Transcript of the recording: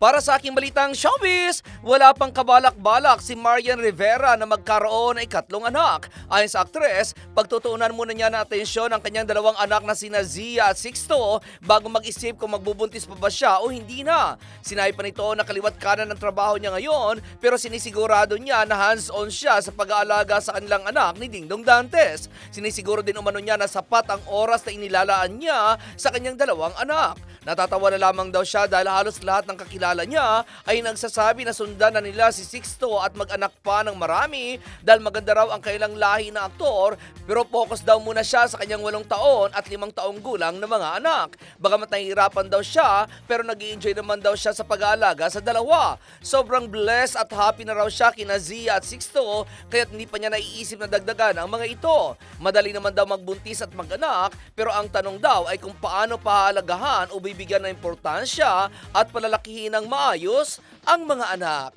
Para sa aking balitang showbiz, wala pang kabalak-balak si Marian Rivera na magkaroon ng ikatlong anak. Ayon sa aktres, pagtutuunan muna niya ng atensyon ang kanyang dalawang anak na sina Zia at Sixto bago mag-isip kung magbubuntis pa ba siya o hindi na. Sinabi pa nito na kaliwat kanan ng trabaho niya ngayon pero sinisigurado niya na hands-on siya sa pag-aalaga sa kanilang anak ni Dingdong Dantes. Sinisiguro din umano niya na sapat ang oras na inilalaan niya sa kanyang dalawang anak. Natatawa na lamang daw siya dahil halos lahat ng kakilala niya ay nagsasabi na sundan na nila si Sixto at mag-anak pa ng marami dahil maganda raw ang kailang lahi na aktor pero focus daw muna siya sa kanyang walong taon at limang taong gulang na mga anak. Bagamat nahihirapan daw siya pero nag enjoy naman daw siya sa pag-aalaga sa dalawa. Sobrang blessed at happy na raw siya kina Zia at Sixto kaya't hindi pa niya naiisip na dagdagan ang mga ito. Madali naman daw magbuntis at mag-anak pero ang tanong daw ay kung paano pahalagahan o bibigyan ng importansya at palalakihin ng maayos ang mga anak.